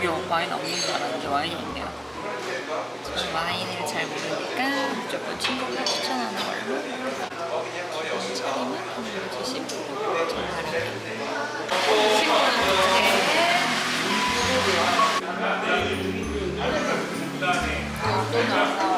친구가 와인 없는 줄 알았는데 와인이 있네요. 저는 와인을 잘 모르니까 무조건 친구가 추천하는 걸로 차림은 올려주시고 전화를 친구한테. 돈은 안 나와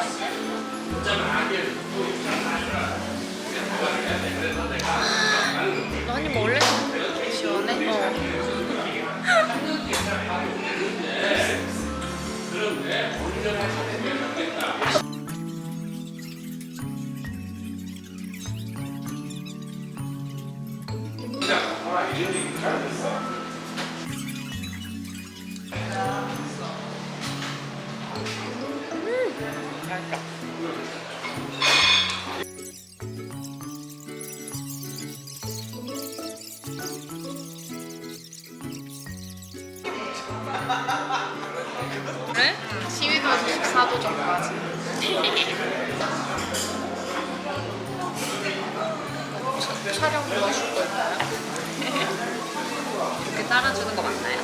이렇게 따라주는 거 맞나요?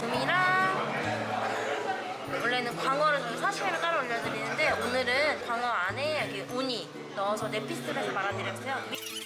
봄이랑 원래는 광어를 저는 사시미를 따로 올려드리는데 오늘은 광어 안에 여기 우니 넣어서 네피스를 해서 말아드렸어요.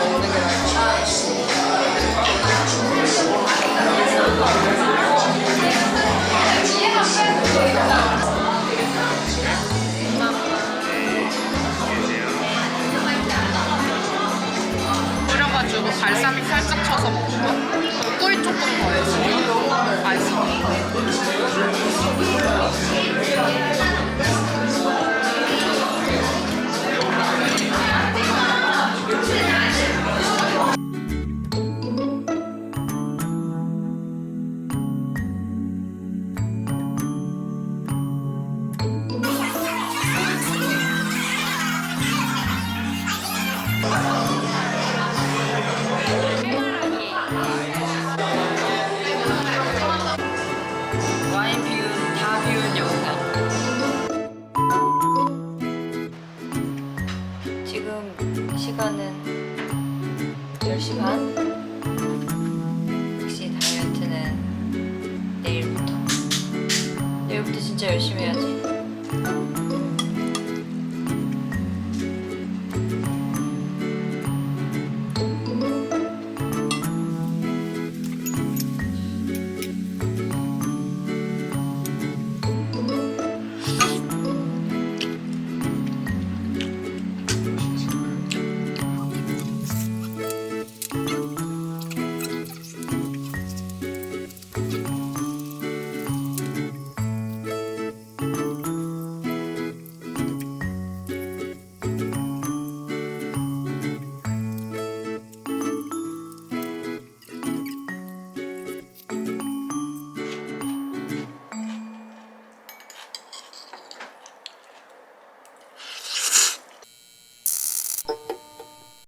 열렸다